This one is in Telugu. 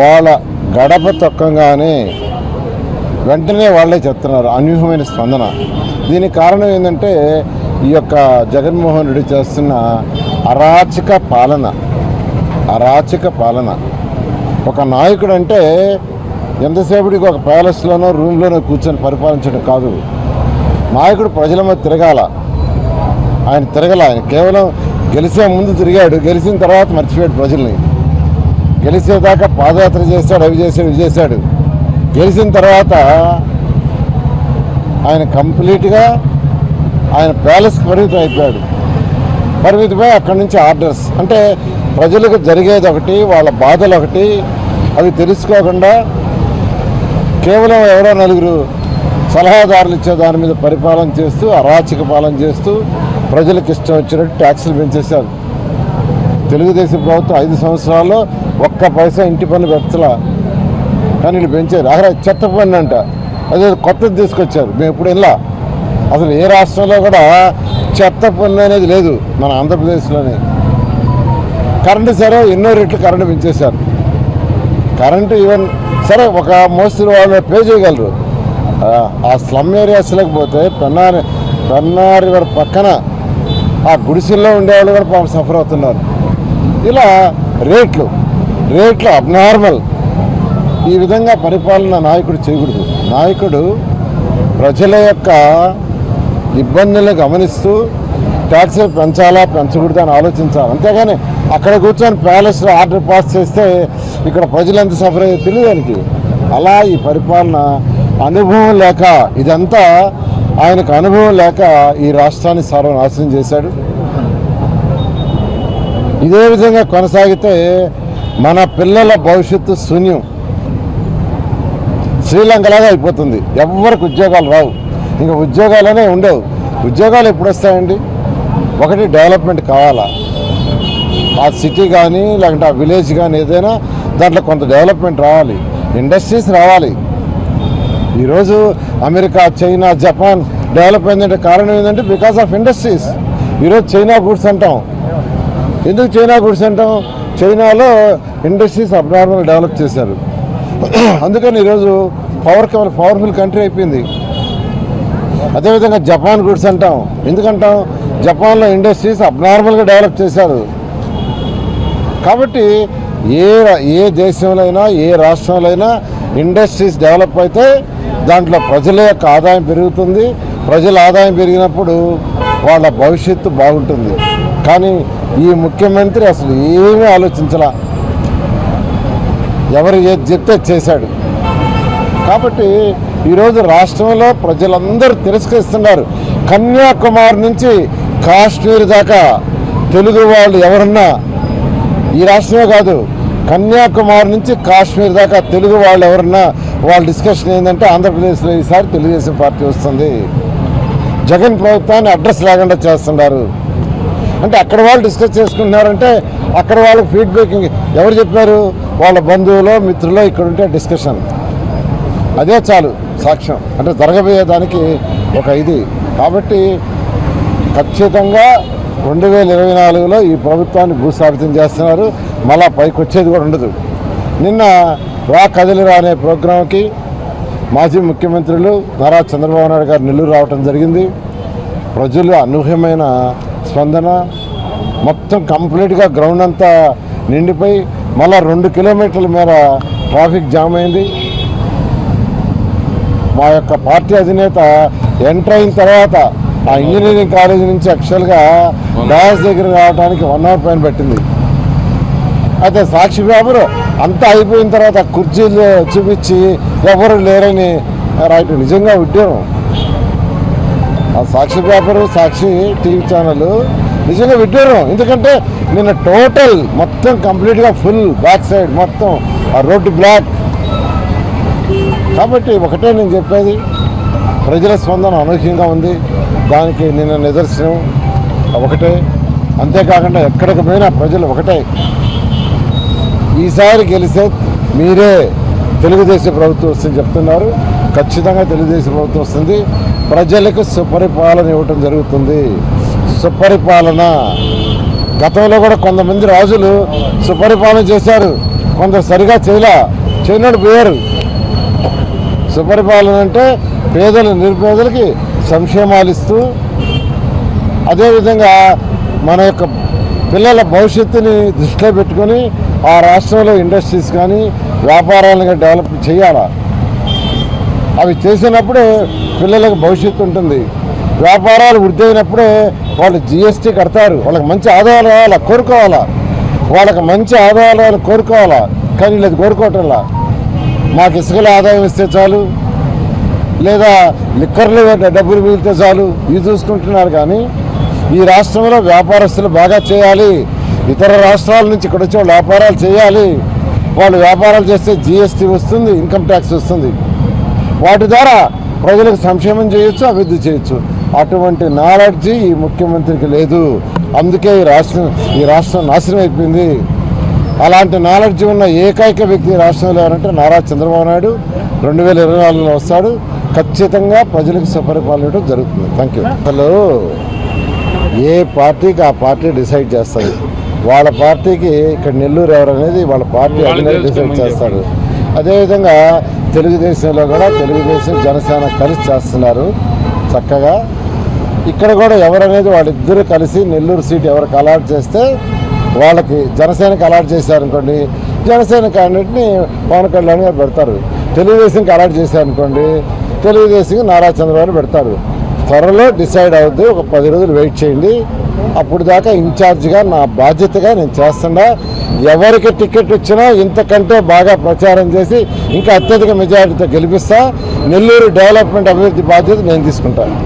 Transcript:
వాళ్ళ గడప తొక్కంగానే వెంటనే వాళ్ళే చెప్తున్నారు అనూహ్యమైన స్పందన. దీనికి కారణం ఏంటంటే ఈ యొక్క జగన్మోహన్ రెడ్డి చేస్తున్న అరాచక పాలన అరాచక పాలన. ఒక నాయకుడు అంటే ఎంతసేపటికి ఒక ప్యాలెస్లోనో రూమ్లోనో కూర్చొని పరిపాలించడం కాదు. నాయకుడు ప్రజల మీద తిరగాల. ఆయన తిరగల. ఆయన కేవలం గెలిచే ముందు తిరిగాడు. గెలిచిన తర్వాత మర్చిపోయాడు ప్రజల్ని. గెలిచేదాకా పాదయాత్ర చేశాడు అవి చేశాడు ఇవి చేశాడు. గెలిచిన తర్వాత ఆయన కంప్లీట్గా ఆయన ప్యాలెస్కి పరిమితం అయిపోయాడు. పరిమితమై అక్కడి నుంచి ఆర్డర్స్. అంటే ప్రజలకు జరిగేది ఒకటి వాళ్ళ బాధలు ఒకటి అవి తెలుసుకోకుండా కేవలం ఎవరో నలుగురు సలహాదారులు ఇచ్చే దాని మీద పరిపాలన చేస్తూ అరాచక పాలన చేస్తూ ప్రజలకు ఇష్టం వచ్చినట్టు ట్యాక్సులు పెంచేశారు. తెలుగుదేశం ప్రభుత్వం ఐదు సంవత్సరాల్లో ఒక్క పైసా ఇంటి పన్ను పెట్టలా. కానీ వీళ్ళు పెంచారు. అక్కడ చెత్త పన్ను అంట. అదే కొత్తది తీసుకొచ్చారు. మేము ఇప్పుడు ఇలా అసలు ఏ రాష్ట్రంలో కూడా చెత్త పన్ను అనేది లేదు మన ఆంధ్రప్రదేశ్లోనే. కరెంటు సరే ఎన్నో రెట్లు కరెంటు పెంచేశారు. కరెంటు ఈవెన్ సరే ఒక మోస్తరు వాళ్ళు పే చేయగలరు. ఆ, ఆ స్లమ్ ఏరియాస్లోకి పోతే పెన్నారి పెన్నారి వారి పక్కన ఆ గుడిసెల్లో ఉండేవాళ్ళు కూడా పాపం సఫర్ అవుతున్నారు. ఇలా రేట్లు రేట్లు అబ్నార్మల్ ఈ విధంగా పరిపాలన నాయకుడు చేయకూడదు. నాయకుడు ప్రజల యొక్క ఇబ్బందులను గమనిస్తూ ట్యాక్స్ పెంచాలా పెంచకూడదు అని ఆలోచించాలి. అంతేగాని అక్కడ కూర్చొని ప్యాలెస్లో ఆర్డర్ పాస్ చేస్తే ఇక్కడ ప్రజలు ఎంత సఫర్ అయ్యో తెలియదానికి అలా ఈ పరిపాలన అనుభవం లేక ఇదంతా ఆయనకు అనుభవం లేక ఈ రాష్ట్రాన్ని సర్వనాశనం చేశాడు. ఇదే విధంగా కొనసాగితే మన పిల్లల భవిష్యత్తు శూన్యం. శ్రీలంకలాగా అయిపోతుంది. ఎవరికి ఉద్యోగాలు రావు. ఇంకా ఉద్యోగాలనే ఉండవు. ఉద్యోగాలు ఎప్పుడు వస్తాయండి ఒకటి డెవలప్మెంట్ కావాలా? ఆ సిటీ కానీ లేకుంటే ఆ విలేజ్ కానీ ఏదైనా దాంట్లో కొంత డెవలప్మెంట్ రావాలి. ఇండస్ట్రీస్ రావాలి. ఈరోజు అమెరికా చైనా జపాన్ డెవలప్ అయిందంటే కారణం ఏంటంటే బికాస్ ఆఫ్ ఇండస్ట్రీస్. ఈరోజు చైనా గూడ్స్ అంటాం. ఎందుకు చైనా గుడ్స్ అంటాం? చైనాలో ఇండస్ట్రీస్ అబ్నార్మల్ డెవలప్ చేశారు. అందుకని ఈరోజు పవర్ పవర్ఫుల్ కంట్రీ అయిపోయింది. అదేవిధంగా జపాన్ గుడ్స్ అంటాం. ఎందుకంటాం? జపాన్లో ఇండస్ట్రీస్ అబ్నార్మల్గా డెవలప్ చేశారు. కాబట్టి ఏ ఏ దేశంలో అయినా ఏ రాష్ట్రంలో అయినా ఇండస్ట్రీస్ డెవలప్ అయితే దాంట్లో ప్రజల యొక్క ఆదాయం పెరుగుతుంది. ప్రజల ఆదాయం పెరిగినప్పుడు వాళ్ళ భవిష్యత్తు బాగుంటుంది. కానీ ఈ ముఖ్యమంత్రి అసలు ఏమీ ఆలోచించలా. ఎవరు ఏది చెప్తే చేశాడు. కాబట్టి ఈరోజు రాష్ట్రంలో ప్రజలందరూ తిరస్కరిస్తున్నారు. కన్యాకుమారి నుంచి కాశ్మీర్ దాకా తెలుగు వాళ్ళు ఎవరన్నా ఈ రాష్ట్రమే కాదు కన్యాకుమారి నుంచి కాశ్మీర్ దాకా తెలుగు వాళ్ళు ఎవరన్నా వాళ్ళ డిస్కషన్ ఏంటంటే ఆంధ్రప్రదేశ్లో ఈసారి తెలుగుదేశం పార్టీ వస్తుంది. జగన్ ప్రభుత్వాన్ని అడ్రస్ లేకుండా చేస్తున్నారు. అంటే అక్కడ వాళ్ళు డిస్కస్ చేసుకుంటున్నారంటే అక్కడ వాళ్ళకి ఫీడ్బ్యాక్ ఎవరు చెప్పారు? వాళ్ళ బంధువులో మిత్రులో ఇక్కడ ఉంటే డిస్కషన్ అదే చాలు సాక్ష్యం. అంటే జరగబోయేదానికి ఒక ఇది. కాబట్టి ఖచ్చితంగా రెండు వేల ఇరవై నాలుగులో ఈ ప్రభుత్వాన్ని భూస్థాపితం చేస్తున్నారు. మళ్ళా పైకి వచ్చేది కూడా ఉండదు. నిన్న రా కదిలిరా అనే ప్రోగ్రాంకి మాజీ ముఖ్యమంత్రులు నారా చంద్రబాబు నాయుడు గారు నెల్లూరు రావటం జరిగింది. ప్రజలు అనూహ్యమైన స్పందన మొత్తం కంప్లీట్గా గ్రౌండ్ అంతా నిండిపోయి మళ్ళా రెండు కిలోమీటర్ల మేర ట్రాఫిక్ జామ్ అయింది. మా యొక్క పార్టీ అధినేత ఎంటర్ అయిన తర్వాత ఆ ఇంజనీరింగ్ కాలేజీ నుంచి యాక్చువల్గా డాస్ దగ్గర రావడానికి వన్ అవర్ పైన పెట్టింది. అయితే సాక్షి పేపర్ అంతా అయిపోయిన తర్వాత కుర్చీలు చూపించి ఎవరు లేరని రైట్ నిజంగా ఉద్యోగం ఆ Sakshi paper Sakshi TV channel నిజంగా విడ్డూరం. ఎందుకంటే నిన్న టోటల్ మొత్తం కంప్లీట్గా ఫుల్ బ్యాక్ సైడ్ మొత్తం ఆ రోడ్డు బ్లాక్. కాబట్టి ఒకటే నేను చెప్పేది ప్రజల స్పందన అనూహ్యంగా ఉంది. దానికి నిన్న నిదర్శనం ఒకటే. అంతేకాకుండా ఎక్కడికి పోయినా ప్రజలు ఒకటే. ఈసారి గెలిస్తే మీరే తెలుగుదేశం ప్రభుత్వం వస్తుంది చెప్తున్నారు. ఖచ్చితంగా తెలుగుదేశం ప్రభుత్వం వస్తుంది. ప్రజలకు సుపరిపాలన ఇవ్వటం జరుగుతుంది. సుపరిపాలన. గతంలో కూడా కొంతమంది రాజులు సుపరిపాలన చేశారు. కొందరు సరిగా చేయలే చేయనోడు పోయారు. సుపరిపాలన అంటే పేదలు నిరుపేదలకి సంక్షేమాలు ఇస్తూ అదేవిధంగా మన యొక్క పిల్లల భవిష్యత్తుని దృష్టిలో పెట్టుకొని ఆ రాష్ట్రంలో ఇండస్ట్రీస్ కానీ వ్యాపారాలను డెవలప్ చేయాలా? అవి చేసినప్పుడే పిల్లలకు భవిష్యత్తు ఉంటుంది. వ్యాపారాలు వృద్ధి అయినప్పుడే వాళ్ళు జిఎస్టీ కడతారు. వాళ్ళకి మంచి ఆదాయాలు రావాలా? కోరుకోవాలా? వాళ్ళకి మంచి ఆదాయాలు కోరుకోవాలా? కానీ లేదు కోరుకోవటంలా? మాకు ఇసుకల ఆదాయం ఇస్తే చాలు. లేదా లిక్కర్లు డబ్బులు మిగిలితే చాలు. ఇవి చూసుకుంటున్నారు కానీ ఈ రాష్ట్రంలో వ్యాపారస్తులు బాగా చేయాలి. ఇతర రాష్ట్రాల నుంచి ఇక్కడ వచ్చి వాళ్ళు వ్యాపారాలు చేయాలి. వాళ్ళు వ్యాపారాలు చేస్తే జిఎస్టీ వస్తుంది ఇన్కమ్ ట్యాక్స్ వస్తుంది. వాటి ద్వారా ప్రజలకు సంక్షేమం చేయొచ్చు అభివృద్ధి చేయొచ్చు. అటువంటి నాలెడ్జి ఈ ముఖ్యమంత్రికి లేదు. అందుకే ఈ రాష్ట్రం ఈ రాష్ట్రం నాశనం అయిపోయింది. అలాంటి నాలెడ్జ్ ఉన్న ఏకైక వ్యక్తి రాష్ట్రంలో ఎవరంటే నారా చంద్రబాబు నాయుడు. రెండు వేల ఇరవై నాలుగులో వస్తాడు. ఖచ్చితంగా ప్రజలకు సుపరిపాలన జరుగుతుంది. థ్యాంక్ యూ అసలు ఏ పార్టీకి ఆ పార్టీ డిసైడ్ చేస్తుంది? వాళ్ళ పార్టీకి ఇక్కడ నెల్లూరు ఎవరు అనేది వాళ్ళ పార్టీ అధినేత డిసైడ్ చేస్తారు అదేవిధంగా తెలుగుదేశంలో కూడా తెలుగుదేశం జనసేన కలిసి చేస్తున్నారు. చక్కగా ఇక్కడ కూడా ఎవరనేది వాళ్ళిద్దరూ కలిసి నెల్లూరు సీట్ ఎవరికి అలాట్ చేస్తే వాళ్ళకి జనసేనకి అలాట్ చేశారనుకోండి జనసేన క్యాండిడేట్ని పవన్ కళ్యాణ్ గారు పెడతారు. తెలుగుదేశంకి అలాట్ చేశారనుకోండి తెలుగుదేశంకి నారా చంద్రబాబు పెడతారు. త్వరలో డిసైడ్ అవుద్ది. ఒక పది రోజులు వెయిట్ చేయండి. అప్పుడు దాకా ఇన్ఛార్జ్గా నా బాధ్యతగా నేను చేస్తుండా. ఎవరికి టికెట్ ఇచ్చినా ఇంతకంటే బాగా ప్రచారం చేసి ఇంకా అత్యధిక మెజారిటీతో గెలిపిస్తా. నెల్లూరు డెవలప్మెంట్ అభివృద్ధి బాధ్యత నేను తీసుకుంటాను